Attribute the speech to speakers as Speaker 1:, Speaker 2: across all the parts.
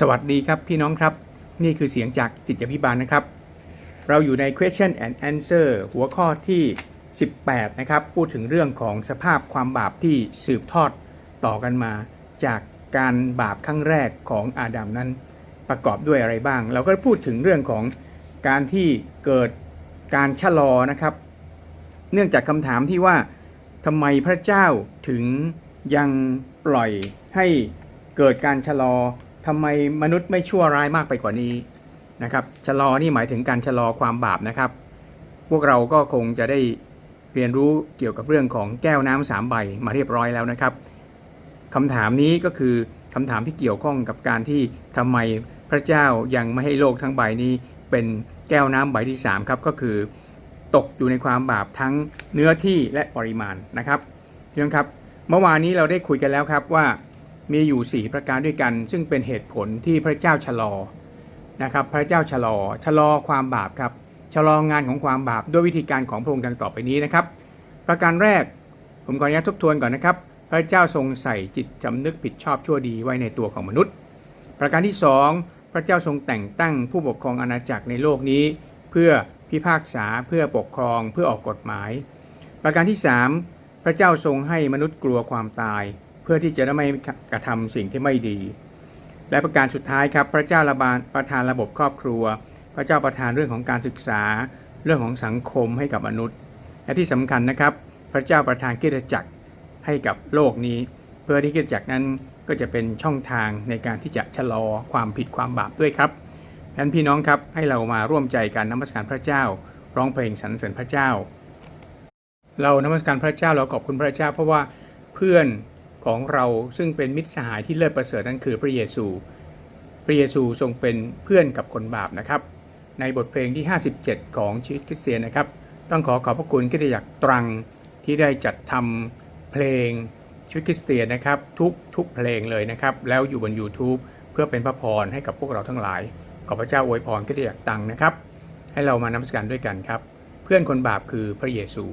Speaker 1: สวัสดีครับพี่น้องครับ นี่คือเสียงจากจิตยพิบาลนะครับ เราอยู่ใน question and answer หัวข้อที่ 18 นะครับ พูดถึงเรื่องของสภาพความบาปที่สืบทอดต่อกันมา จากการบาปครั้งแรกของอาดัมนั้น ประกอบด้วยอะไรบ้าง เราก็พูดถึงเรื่องของการที่เกิดการชะลอนะครับ เนื่องจากคำถามที่ว่าทำไมพระเจ้าถึงยังปล่อยให้เกิดการชะลอ ทำไมมนุษย์ไม่ชั่วร้ายมากไปกว่านี้นะครับชะลอนี่หมายถึงการชะลอความบาปนะครับ พวกเราก็คงจะได้เรียนรู้เกี่ยวกับเรื่องของแก้วน้ำสามใบมาเรียบร้อยแล้วนะครับคำถามนี้ก็คือคำถามที่เกี่ยวข้องกับการที่ทำไมพระเจ้ายังไม่ให้โลกทั้งใบนี้เป็นแก้วน้ำใบที่สามครับก็คือตกอยู่ในความบาปทั้งเนื้อที่และปริมาณนะครับพี่น้องครับ เมื่อวานนี้เราได้คุยกันแล้วครับว่า มีอยู่ 4 ประการด้วยกัน ซึ่งเป็นเหตุผลที่พระเจ้าชะลอนะครับ พระเจ้าชะลอชะลอความบาปครับชะลองานของความบาปด้วยวิธีการของพระองค์ดังต่อไปนี้นะครับ ประการแรกผมขออนุญาตทบทวนก่อนนะครับ พระเจ้าทรงใส่จิตสำนึกผิดชอบชั่วดีไว้ในตัวของมนุษย์ ประการที่ 2 พระเจ้าทรงแต่งตั้งผู้ปกครองอาณาจักรในโลกนี้ เพื่อพิพากษาเพื่อปกครองเพื่อออกกฎหมาย ประการที่ 3 พระเจ้าทรงให้มนุษย์กลัวความตาย พื่อที่จะไม่กระทำสิ่งที่ไม่ดี และประการสุดท้ายครับพระเจ้าระบานประทานระบบครอบครัว พระเจ้าประทานเรื่องของการศึกษา เรื่องของสังคมให้กับมนุษย์ และที่สำคัญนะครับ พระเจ้าประทานกิจจักรให้กับโลกนี้ เพื่อที่กิจจักรนั้นก็จะเป็นช่องทางในการที่จะชะลอความผิดความบาปด้วยครับดังนั้นพี่น้องครับให้เรามาร่วมใจกันนมัสการพระเจ้า ร้องเพลงสรรเสริญพระเจ้า เรานมัสการพระเจ้าเราขอบคุณพระเจ้า เพราะว่าเพื่อน ของเราซึ่งเป็นมิตรสหายที่เลิศประเสริฐนั้นคือพระเยซู พระเยซูทรงเป็นเพื่อนกับคนบาปนะครับ ในบทเพลงที่ 57 ของชีวิตคริสเตียนนะครับ ต้องขอขอบพระคุณกิติจักรตรังที่ได้จัดทำเพลงชีวิตคริสเตียนนะครับทุกทุกเพลงเลยนะครับ แล้วอยู่บน YouTube เพื่อเป็นพระพรให้กับพวกเราทั้งหลาย ขอพระเจ้าอวยพรกิติจักรตังนะครับ ให้เรามานมัสการด้วยกันครับ เพื่อนคนบาปคือพระเยซู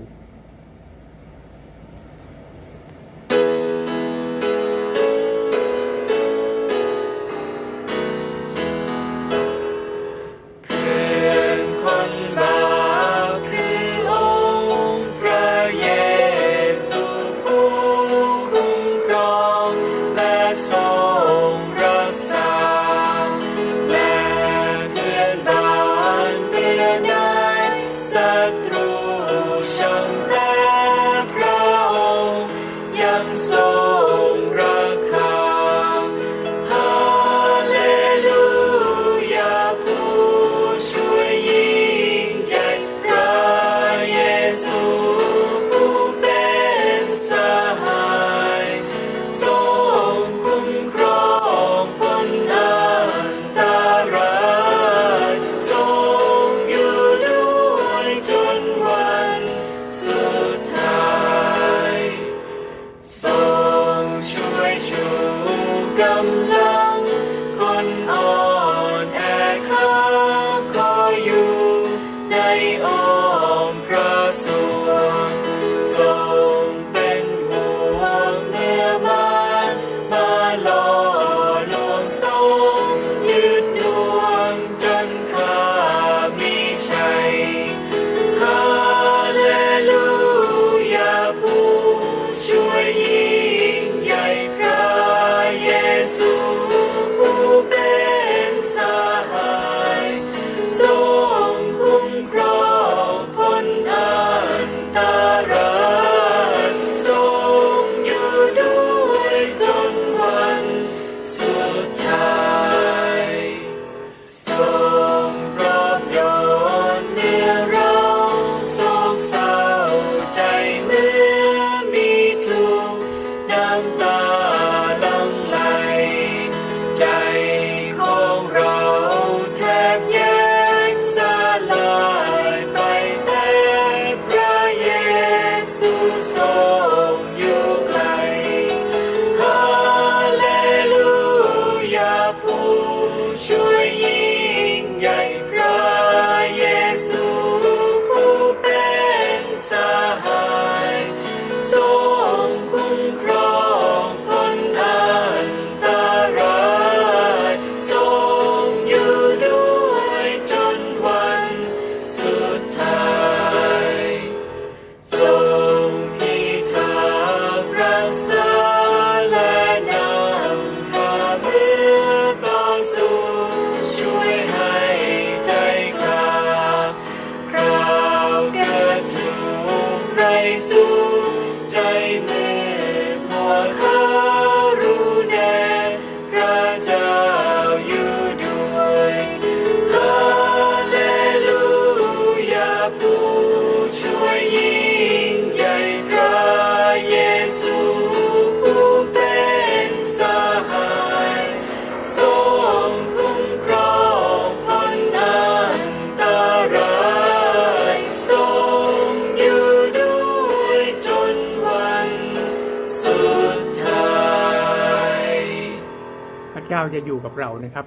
Speaker 2: จะอยู่
Speaker 1: กับเรานะครับ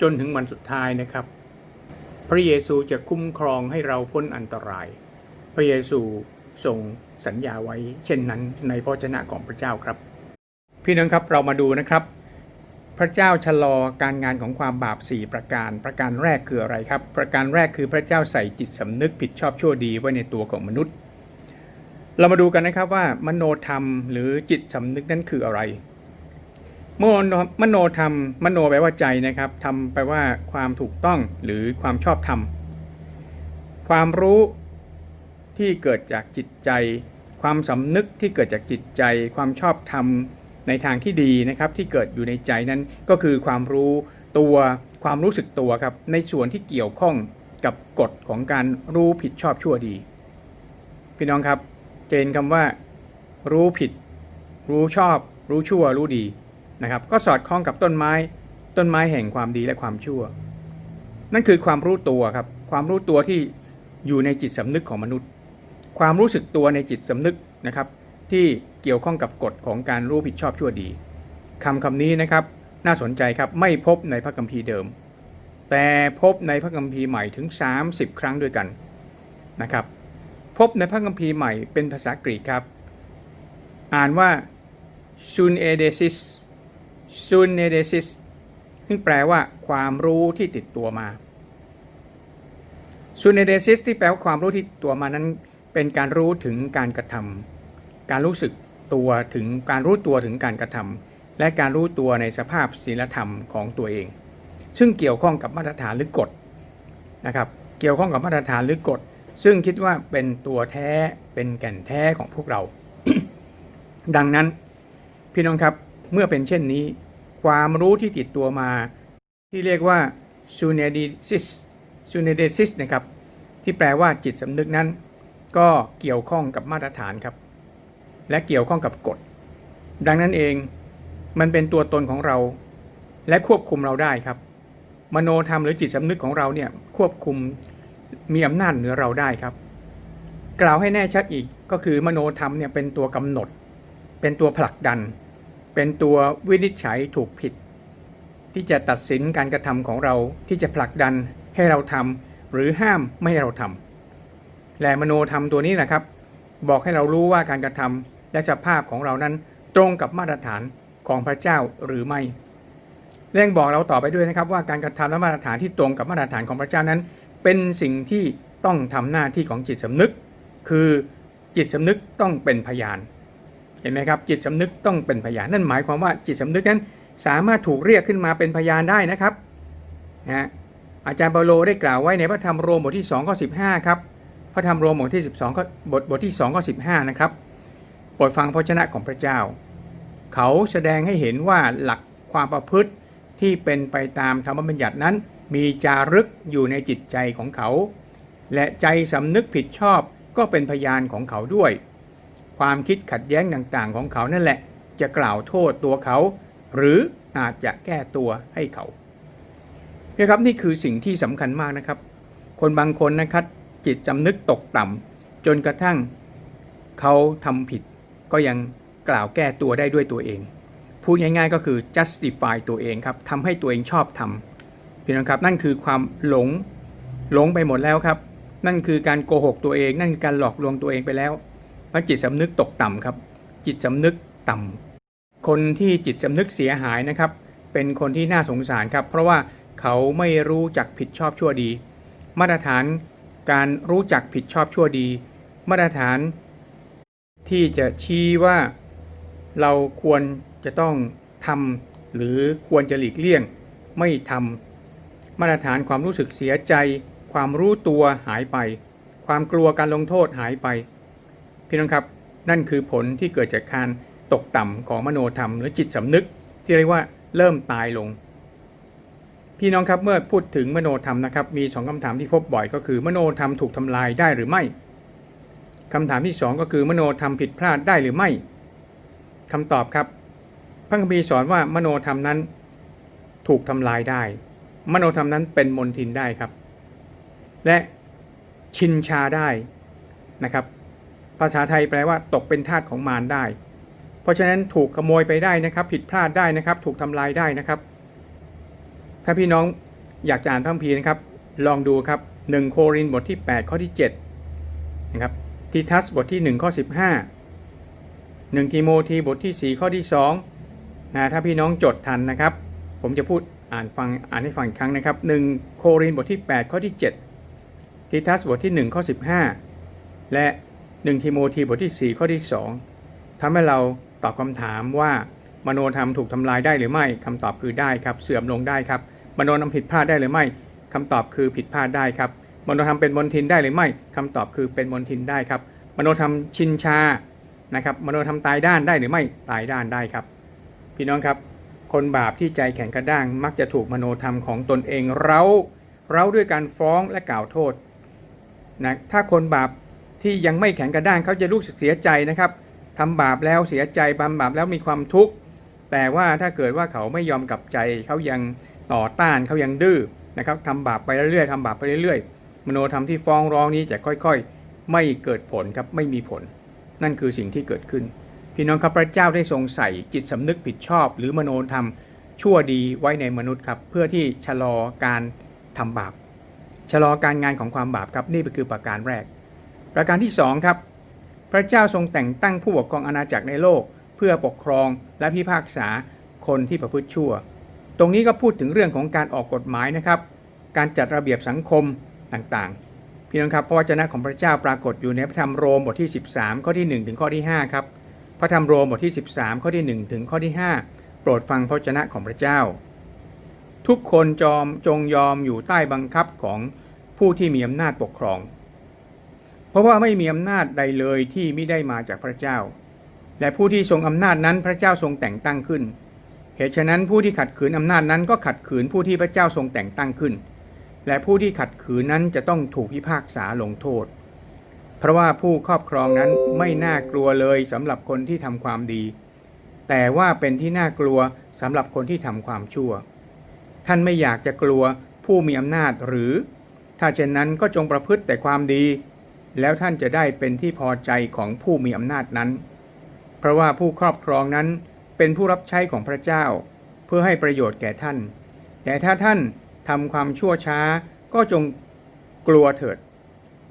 Speaker 1: จนถึงวันสุดท้ายนะครับ พระเยซูจะคุ้มครองให้เราพ้นอันตราย พระเยซูทรงสัญญาไว้ เช่นนั้นในพระวจนะของพระเจ้าครับ พี่น้องครับเรามาดูนะครับ พระเจ้าชะลอการงานของความบาป 4 ประการ ประการแรกคืออะไรครับ ประการแรกคือพระเจ้าใส่จิตสำนึกผิดชอบชั่วดีไว้ในตัวของมนุษย์ เรามาดูกันนะครับว่ามโนธรรมหรือจิตสำนึกนั้นคืออะไร มโนมโนธรรมมโนแปลว่าใจนะครับธรรมแปลว่าความถูกต้องหรือความชอบธรรม ความรู้ที่เกิดจากจิตใจ ความสำนึกที่เกิดจากจิตใจ ความชอบธรรมในทางที่ดีนะครับ ที่เกิดอยู่ในใจนั้นก็คือความรู้ตัวความรู้สึกตัวครับ ในส่วนที่เกี่ยวข้องกับกฎของการรู้ผิดชอบชั่วดี พี่น้องครับเจนคำว่า รู้ผิด รู้ชอบ รู้ชั่ว รู้ดี นะครับก็สอดคล้องกับต้นไม้ ต้นไม้แห่งความดีและความชั่ว นั่นคือความรู้ตัวครับความรู้ตัวที่อยู่ในจิตสำนึกของมนุษย์ ความรู้สึกตัวในจิตสำนึกนะครับ ที่เกี่ยวข้องกับกฎของการรู้ผิดชอบชั่วดีคำคำนี้นะครับน่าสนใจครับไม่พบในพระคัมภีร์เดิม แต่พบในพระคัมภีร์ใหม่ถึง 30 ครั้งด้วยกันนะครับพบในพระคัมภีร์ใหม่เป็นภาษากรีกครับ อ่านว่า sun e d e s i s sun e d e s i s ซึ่งแปลว่าความรู้ที่ติดตัวมา sun e d e s i s ที่แปลว่าความรู้ที่ตัวมานั้น เป็นการรู้ถึงการกระทำการรู้สึกตัวถึงการรู้ตัวถึงการกระทำและการรู้ตัวในสภาพศีลธรรมของตัวเอง ซึ่งเกี่ยวข้องกับมาตรฐานหรือกฎนะครับ เกี่ยวข้องกับมาตรฐานหรือกฎ ซึ่งคิดว่าเป็นตัวแท้เป็นแก่นแท้ของพวกเรา ดังนั้นพี่น้องครับ เมื่อเป็นเช่นนี้ ความรู้ที่ติดตัวมา ที่เรียกว่า sunedesis sunedesis นะครับ ที่แปลว่าจิตสำนึกนั้น ก็เกี่ยวข้องกับมาตรฐานครับ และเกี่ยวข้องกับกฎ ดังนั้นเองมันเป็นตัวตนของเรา และควบคุมเราได้ครับ มโนธรรมหรือจิตสำนึกของเราเนี่ยควบคุมมีอำนาจเหนือเราได้ครับ กล่าวให้แน่ชัดอีกก็คือมโนธรรมเนี่ยเป็นตัวกำหนด เป็นตัวผลักดัน เป็นตัววินิจฉัยถูกผิด ที่จะตัดสินการกระทำของเราที่จะผลักดันให้เราทำหรือห้ามไม่ให้เราทำและมโนธรรมตัวนี้นะครับ บอกให้เรารู้ว่าการกระทำและสภาพของเรานั้นตรงกับมาตรฐานของพระเจ้าหรือไม่เร่งบอกเราต่อไปด้วยนะครับว่าการกระทำและมาตรฐานที่ตรงกับมาตรฐานของพระเจ้านั้น เป็นสิ่งที่ต้องทำหน้าที่ของจิตสำนึก คือจิตสำนึกต้องเป็นพยาน เห็นไหมครับจิตสำนึกต้องเป็นพยานนั่นหมายความว่าจิตสำนึกนั้นสามารถถูกเรียกขึ้นมาเป็นพยานได้นะครับนะอาจารย์เปาโลได้กล่าวไว้ในพระธรรมโรมบทที่2ข้อ15ครับพระธรรมโรมบทที่ 12ข้อบทบทที่2ข้อ15นะครับโปรดฟังพระชนะของพระเจ้า เขาแสดงให้เห็นว่าหลักความประพฤติที่เป็นไปตามธรรมบัญญัตินั้น มีจารึกอยู่ในจิตใจของเขา และใจสำนึกผิดชอบก็เป็นพยานของเขาด้วย ความคิดขัดแย้งต่างๆ ของเขานั่นแหละ จะกล่าวโทษตัวเขา หรืออาจจะแก้ตัวให้เขานะครับนี่คือสิ่งที่สำคัญมากนะครับ คนบางคนนะครับจิตสำนึกตกต่ำจนกระทั่งเขาทำผิด ก็ยังกล่าวแก้ตัวได้ด้วยตัวเอง พูดง่ายๆก็คือ justify ตัวเองครับทำให้ตัวเองชอบทำพี่น้องครับนั่นคือความหลงหลงไปหมดแล้วครับ นั่นคือการโกหกตัวเอง นั่นคือการหลอกลวงตัวเองไปแล้ว พระจิตสำนึกตกต่ำครับ จิตสำนึกต่ำคนที่จิตสำนึกเสียหายนะครับ เป็นคนที่น่าสงสารครับ เพราะว่าเขาไม่รู้จักผิดชอบชั่วดี มาตรฐานการรู้จักผิดชอบชั่วดี มาตรฐาน ที่จะชี้ว่าเราควรจะต้องทำหรือควรจะหลีกเลี่ยง ไม่ทำมาตรฐานความรู้สึกเสียใจ ความรู้ตัวหายไป ความกลัวการลงโทษหายไป พี่น้องครับนั่นคือผลที่เกิดจากการตกต่ำของมโนธรรมหรือจิตสำนึก ที่เรียกว่าเริ่มตายลง พี่น้องครับเมื่อพูดถึงมโนธรรมนะครับมีสองคำถามที่พบบ่อยก็คือ มโนธรรมถูกทำลายได้หรือไม่คำถามที่สองก็คือมโนธรรมผิดพลาดได้หรือไม่คำตอบครับพระคัมภีร์สอนว่ามโนธรรมนั้นถูกทำลายได้ มโนธรรมนั้นเป็นมนทินได้ครับ และชินชาได้นะครับ ภาษาไทยแปลว่าตกเป็นทาสของมารได้ เพราะฉะนั้นถูกขโมยไปได้นะครับ ผิดพลาดได้นะครับ ถูกทำลายได้นะครับ ถ้าพี่น้องอยากจะอ่านพระคัมภีร์นะครับ ลองดูครับ1โครินธ์บทที่ 8 ข้อที่7นะครับทิทัสบทที่ 1 ข้อ 15 1ทิโมธีบทที่ 4 ข้อที่2นะถ้าพี่น้องจดทันนะครับ ผมจะพูดอ่านฟังอ่านให้ฟังอีกครั้งนะครับ 1 โครินธ์บทที่ 8 ข้อที่ 7 ทิทัสบทที่ 1 ข้อ 15 และ 1ทิโมธีบทที่ 4 ข้อที่ 2ทำให้เราตอบคำถามว่ามโนธรรมถูกทำลายได้หรือไม่คำตอบคือได้ครับเสื่อมลงได้ครับมโนธรรมผิดพลาดได้หรือไม่คำตอบคือผิดพลาดได้ครับมโนธรรมเป็นมนทินได้หรือไม่คำตอบคือเป็นมนทินได้ครับมโนธรรมชินชานะครับมโนธรรมตายด้านได้หรือไม่ตายด้านได้ครับ พี่น้องครับ คนบาปที่ใจแข็งกระด้าง มักจะถูกมโนธรรมของตนเองเร้าเร้าด้วยการฟ้องและกล่าวโทษนะถ้าคนบาป ที่ยังไม่แข็งกระด้างเขาจะรู้สึกเสียใจนะครับทำบาปแล้วเสียใจบำบาปแล้วมีความทุกข์แต่ว่าถ้าเกิดว่าเขาไม่ยอมกลับใจเขายังต่อต้านเขายังดื้อนะครับทำบาปไปเรื่อยๆทำบาปไปเรื่อยๆ มโนธรรมที่ฟ้องร้องนี้จะค่อยๆ ไม่เกิดผลครับไม่มีผล นั่นคือสิ่งที่เกิดขึ้น พี่น้องครับพระเจ้าได้ทรงใส่จิตสำนึกผิดชอบ หรือมโนธรรมชั่วดีไว้ในมนุษย์ครับเพื่อที่ชะลอการทำบาปชะลอการงานของความบาปครับนี่คือประการแรก ประการที่สองครับ พระเจ้าทรงแต่งตั้งผู้ปกครองอาณาจักรในโลก เพื่อปกครองและพิพากษาคนที่ประพฤติชั่ว ตรงนี้ก็พูดถึงเรื่องของการออกกฎหมายนะครับ การจัดระเบียบสังคมต่างๆ พี่น้องครับพระวจนะของพระเจ้าปรากฏอยู่ในพระธรรมโรมบทที่ 13 ข้อที่ 1 ถึงข้อที่5ครับพระธรรมโรมบทที่ 13 ข้อที่ 1 ถึงข้อที่ 5 โปรดฟังพระวจนะของพระเจ้า ทุกคนจอมจงยอมอยู่ใต้บังคับของผู้ที่มีอำนาจปกครอง เพราะว่าไม่มีอำนาจใดเลยที่ไม่ได้มาจากพระเจ้า และผู้ที่ทรงอำนาจนั้นพระเจ้าทรงแต่งตั้งขึ้น เหตุฉะนั้นผู้ที่ขัดขืนอำนาจนั้นก็ขัดขืนผู้ที่พระเจ้าทรงแต่งตั้งขึ้น และผู้ที่ขัดขืนนั้นจะต้องถูกพิพากษาลงโทษ เพราะว่าผู้ครอบครองนั้นไม่น่ากลัวเลยสำหรับคนที่ทำความดี แต่ว่าเป็นที่น่ากลัวสำหรับคนที่ทำความชั่ว ท่านไม่อยากจะกลัวผู้มีอำนาจหรือ ถ้าเช่นนั้นก็จงประพฤติแต่ความดี แล้วท่านจะได้เป็นที่พอใจของผู้มีอำนาจนั้น เพราะว่าผู้ครอบครองนั้นเป็นผู้รับใช้ของพระเจ้า เพื่อให้ประโยชน์แก่ท่าน แต่ถ้าท่านทำความชั่วช้าก็จงกลัวเถิด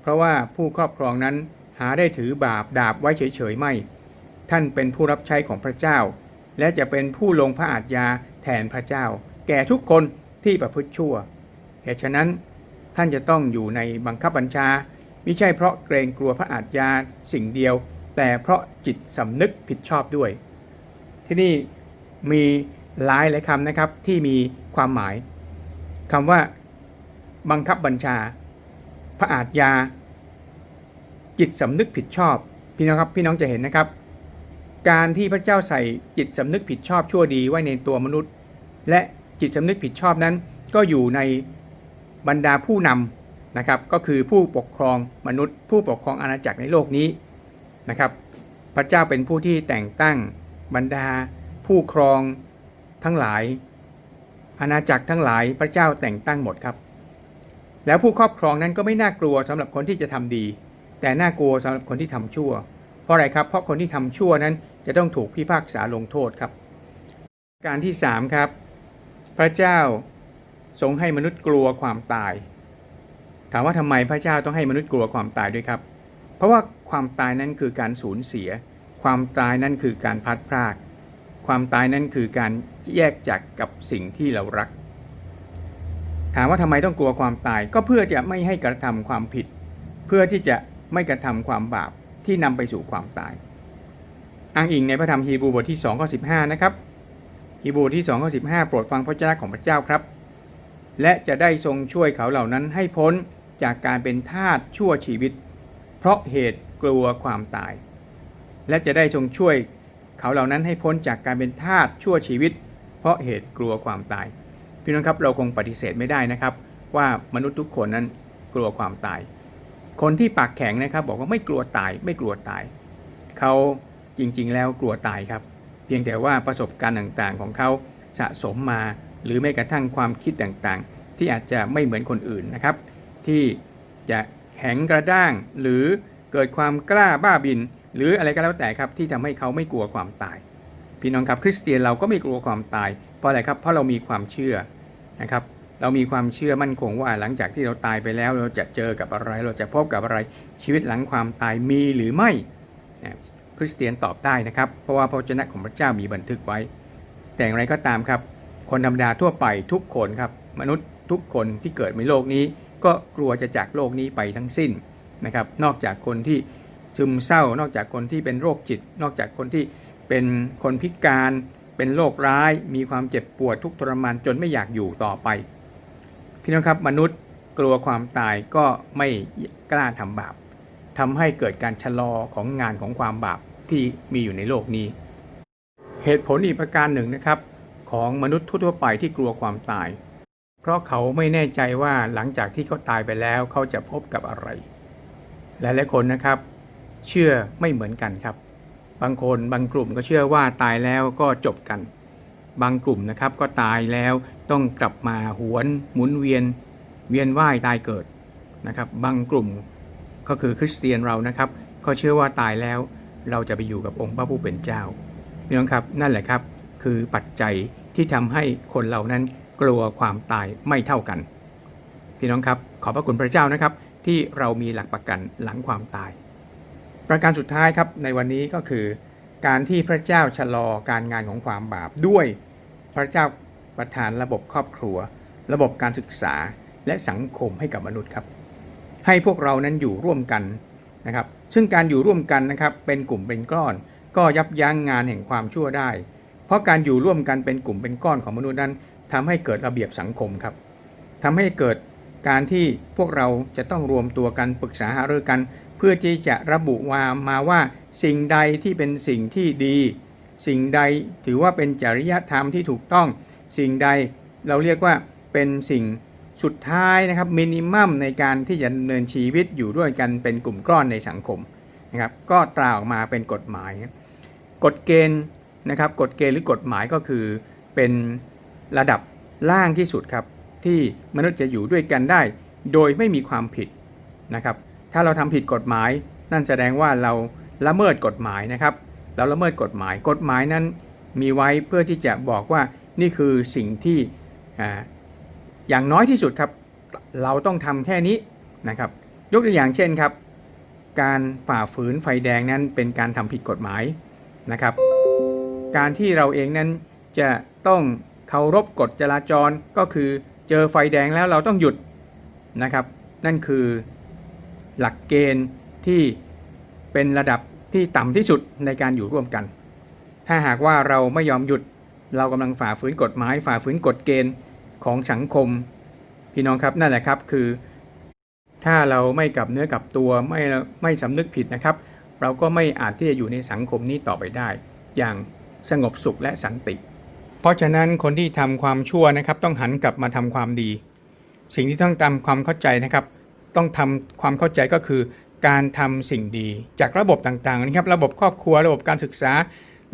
Speaker 1: เพราะว่าผู้ครอบครองนั้นหาได้ถือบาปดาบไว้เฉยๆไม่ ท่านเป็นผู้รับใช้ของพระเจ้า และจะเป็นผู้ลงพระอาทยาแทนพระเจ้า แก่ทุกคนที่ประพฤติชั่วเหตุฉะนั้นท่านจะต้องอยู่ในบังคับบัญชา ม่ใช่เพราะเกรงกลัวพระอาทยาสิ่งเดียว แต่เพราะจิตสำนึกผิดชอบด้วย ที่นี่มีหลายหลายคำนะครับที่มีความหมายคำว่าบังคับบัญชา พระอาทยา จิตสำนึกผิดชอบ พี่น้องครับพี่น้องจะเห็นนะครับ การที่พระเจ้าใส่จิตสำนึกผิดชอบชั่วดีไว้ในตัวมนุษย์ และจิตสำนึกผิดชอบนั้น ก็อยู่ในบรรดาผู้นำ นะครับก็คือผู้ปกครองมนุษย์ ผู้ปกครองอาณาจักรในโลกนี้นะครับ พระเจ้าเป็นผู้ที่แต่งตั้งบรรดา ผู้ครองทั้งหลาย อาณาจักรทั้งหลายพระเจ้าแต่งตั้งหมดครับ แล้วผู้ครอบครองนั้นก็ไม่น่ากลัวสำหรับคนที่จะทำดี แต่น่ากลัวสำหรับคนที่ทำชั่ว เพราะอะไรครับ เพราะคนที่ทำชั่วนั้นจะต้องถูกพิพากษาลงโทษครับ การที่สามครับ พระเจ้าทรงให้มนุษย์กลัวความตาย ถามว่าทำไมพระเจ้าต้องให้มนุษย์กลัวความตายด้วยครับ เพราะว่าความตายนั้นคือการสูญเสีย ความตายนั้นคือการพัดพราก ความตายนั้นคือการแยกจากกับสิ่งที่เรารัก ถามว่าทำไมต้องกลัวความตาย ก็เพื่อจะไม่ให้กระทำความผิด เพื่อที่จะไม่กระทำความบาปที่นำไปสู่ความตายอ้างอิงในพระธรรมฮีบรูบทที่2ข้อ15นะครับฮีบรูที่2ข้อ15โปรดฟังพระเจ้าของพระเจ้าครับ และจะได้ทรงช่วยเขาเหล่านั้นให้พ้น จากการเป็นทาสชั่วชีวิต เพราะเหตุกลัวความตาย และจะได้ทรงช่วยเขาเหล่านั้นให้พ้นจากการเป็นทาสชั่วชีวิต เพราะเหตุกลัวความตาย พี่น้องครับเราคงปฏิเสธไม่ได้นะครับ ว่ามนุษย์ทุกคนนั้นกลัวความตาย คนที่ปากแข็งนะครับ บอกว่าไม่กลัวตายไม่กลัวตาย เขาจริงๆ แล้วกลัวตายครับ เพียงแต่ว่าประสบการณ์ต่างๆ ของเขาสะสมมา หรือแม้กระทั่งความคิดต่างๆ ที่อาจจะไม่เหมือนคนอื่นนะครับ ที่จะแข็งกระด้าง หรือเกิดความกล้าบ้าบิน หรืออะไรก็แล้วแต่ครับที่ทำให้เขาไม่กลัวความตาย พี่น้องครับคริสเตียนเราก็ไม่กลัวความตาย เพราะอะไรครับเพราะเรามีความเชื่อนะครับเรามีความเชื่อมั่นคงว่าหลังจากที่เราตายไปแล้วเราจะเจอกับอะไร เราจะพบกับอะไรชีวิตหลังความตายมีหรือไม่นะคริสเตียนตอบได้นะครับ เพราะว่าพระวจนะของพระเจ้ามีบันทึกไว้ แต่อย่างไรก็ตามครับ คนธรรมดาทั่วไปทุกคนครับ มนุษย์ทุกคนที่เกิดในโลกนี้ ก็กลัวจะจากโลกนี้ไปทั้งสิ้นนะครับ นอกจากคนที่ซึมเศร้า นอกจากคนที่เป็นโรคจิต นอกจากคนที่เป็นคนพิการ เป็นโรคร้าย มีความเจ็บปวดทุกทรมานจนไม่อยากอยู่ต่อไป พี่น้องครับมนุษย์กลัวความตายก็ไม่กล้าทำบาปทำให้เกิดการชะลอของงานของความบาปที่มีอยู่ในโลกนี้ เหตุผลอีกประการหนึ่งนะครับ ของมนุษย์ทั่วไปที่กลัวความตาย เพราะเขาไม่แน่ใจว่าหลังจากที่เขาตายไปแล้วเขาจะพบกับอะไร หลายๆคนนะครับ เชื่อไม่เหมือนกันครับ บางคนบางกลุ่มก็เชื่อว่าตายแล้วก็จบกัน บางกลุ่มนะครับก็ตายแล้วต้องกลับมาหวน หมุนเวียน เวียนว่ายตายเกิดนะครับ บางกลุ่มก็คือคริสเตียนเรานะครับ ก็เชื่อว่าตายแล้วเราจะไปอยู่กับองค์พระผู้เป็นเจ้าพี่น้องครับนั่นแหละครับ คือปัจจัยที่ทำให้คนเหล่านั้น กลัวความตายไม่เท่ากัน พี่น้องครับ ขอบพระคุณพระเจ้านะครับ ที่เรามีหลักประกันหลังความตาย ประการสุดท้ายครับในวันนี้ก็คือ การที่พระเจ้าชะลอการงานของความบาปด้วยพระเจ้าประทานระบบครอบครัว ระบบการศึกษาและสังคมให้กับมนุษย์ครับ ให้พวกเรานั้นอยู่ร่วมกันนะครับ ซึ่งการอยู่ร่วมกันนะครับเป็นกลุ่มเป็นก้อน ก็ยับยั้งงานแห่งความชั่วได้ เพราะการอยู่ร่วมกันเป็นกลุ่มเป็นก้อนของมนุษย์นั้น ทำให้เกิดระเบียบสังคมครับทำให้เกิดการที่พวกเราจะต้องรวมตัวกันปรึกษาหารือกัน เพื่อที่จะระบุว่ามาว่าสิ่งใดที่เป็นสิ่งที่ดี สิ่งใดถือว่าเป็นจริยธรรมที่ถูกต้อง สิ่งใดเราเรียกว่าเป็นสิ่งสุดท้ายนะครับมินิมัมในการที่จะดำเนินชีวิตอยู่ด้วยกันเป็นกลุ่มก้อนในสังคมนะครับก็ตราออกมาเป็นกฎหมาย กฎเกณฑ์นะครับกฎเกณฑ์หรือกฎหมายก็คือเป็น ระดับล่างที่สุดครับที่มนุษย์จะอยู่ด้วยกันได้ โดยไม่มีความผิดนะครับ ถ้าเราทำผิดกฎหมาย นั่นแสดงว่าเราละเมิดกฎหมายนะครับ เราละเมิดกฎหมาย กฎหมายนั้นมีไว้เพื่อที่จะบอกว่านี่คือสิ่งที่ออย่างน้อยที่สุดครับ เราต้องทำแค่นี้นะครับ ยกตัวอย่างเช่นครับ การฝ่าฝืนไฟแดงนั้นเป็นการทำผิดกฎหมายนะครับ การที่เราเองนั้นจะต้อง เคารพกฎจราจรก็คือเจอไฟแดงแล้วเราต้องหยุดนะครับ นั่นคือหลักเกณฑ์ที่เป็นระดับที่ต่ำที่สุดในการอยู่ร่วมกัน ถ้าหากว่าเราไม่ยอมหยุดเรากำลังฝ่าฝืนกฎหมายฝ่าฝืนกฎเกณฑ์ของสังคม พี่น้องครับนั่นแหละครับคือ ถ้าเราไม่กลับเนื้อกลับตัวไม่ไม่สำนึกผิดนะครับ เราก็ไม่อาจที่จะอยู่ในสังคมนี้ต่อไปได้ อย่างสงบสุขและสันติ เพราะฉะนั้นคนที่ทำความชั่วนะครับ ต้องหันกลับมาทำความดี สิ่งที่ต้องทำความเข้าใจนะครับ ต้องทำความเข้าใจก็คือ การทำสิ่งดี จากระบบต่างๆนะครับ ระบบครอบครัว ระบบการศึกษา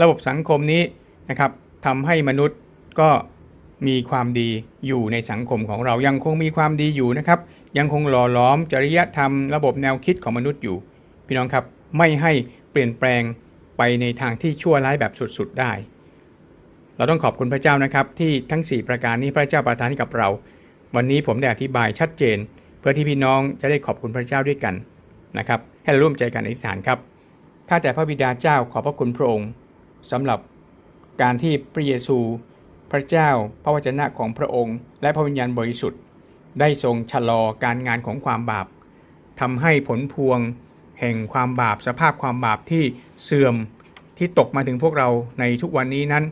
Speaker 1: ระบบสังคมนี้นะครับทำให้มนุษย์ก็มีความดีอยู่ในสังคมของเรายังคงมีความดีอยู่นะครับ ยังคงหล่อหลอมจริยธรรมระบบแนวคิดของมนุษย์อยู่ พี่น้องครับไม่ให้เปลี่ยนแปลงไปในทางที่ชั่วร้ายแบบสุดๆได้ เราต้องขอบคุณพระเจ้านะครับ ที่ทั้ง 4 ประการนี้พระเจ้าประทานให้กับเรา วันนี้ผมได้อธิบายชัดเจน เพื่อที่พี่น้องจะได้ขอบคุณพระเจ้าด้วยกันนะครับให้เราร่วมใจกันอธิษฐานครับข้าแต่พระบิดาเจ้าขอบพระคุณพระองค์สำหรับการที่พระเยซู พระเจ้าพระวจนะของพระองค์ และพระวิญญาณบริสุทธิ์ ได้ทรงชะลอการงานของความบาปทำให้ผลพวง แห่งความบาปสภาพความบาปที่เสื่อมที่ตกมาถึงพวกเราในทุกวันนี้นั้น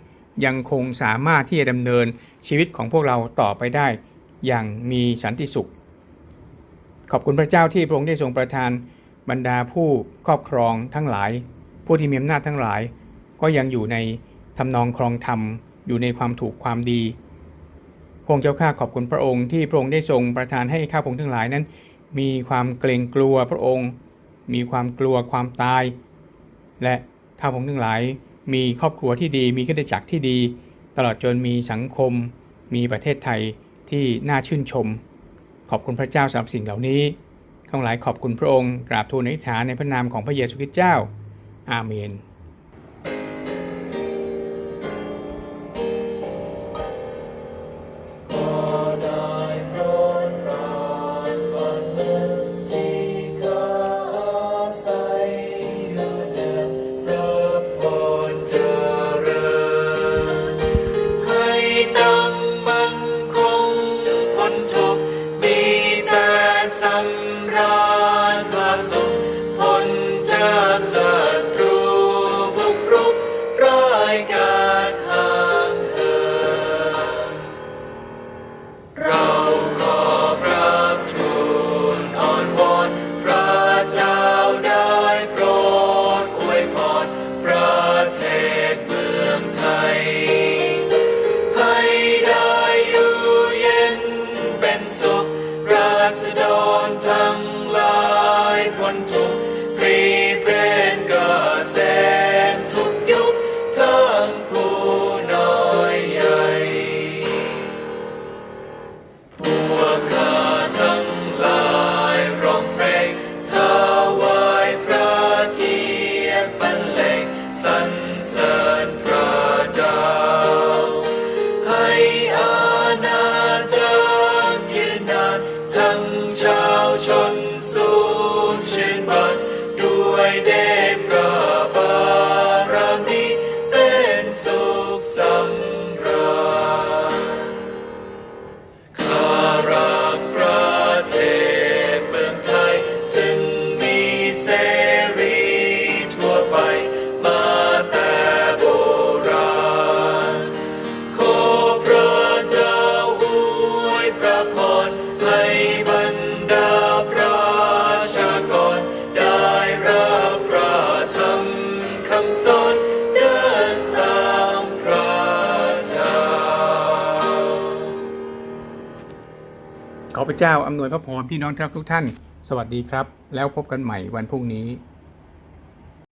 Speaker 1: ยังคงสามารถที่จะดำเนินชีวิตของพวกเราต่อไปได้ อย่างมีสันติสุข ขอบคุณพระเจ้าที่พระองค์ได้ทรงประทานบรรดาผู้ครอบครองทั้งหลาย ผู้ที่มีอำนาจทั้งหลาย ก็ยังอยู่ในทำนองครองธรรมอยู่ในความถูกความดีพระองค์เจ้าข้าขอบคุณพระองค์ที่พระองค์ได้ทรงประทานให้ข้าพงทั้งหลายนั้น มีความเกรงกลัวพระองค์ มีความกลัวความตาย และข้าพงทั้งหลาย มีครอบครัวที่ดี มีกิจจักรที่ดี ตลอดจนมีสังคม มีประเทศไทยที่น่าชื่นชม ขอบคุณพระเจ้าสำหรับสิ่งเหล่านี้ ข้างหลายขอบคุณพระองค์ กราบทูลอธิษฐานในพระนามของพระเยซูคริสต์เจ้า อาเมน จ้าอำนวยพระพรพี่น้องทุกท่าน สวัสดีครับ แล้วพบกันใหม่วันพรุ่งนี้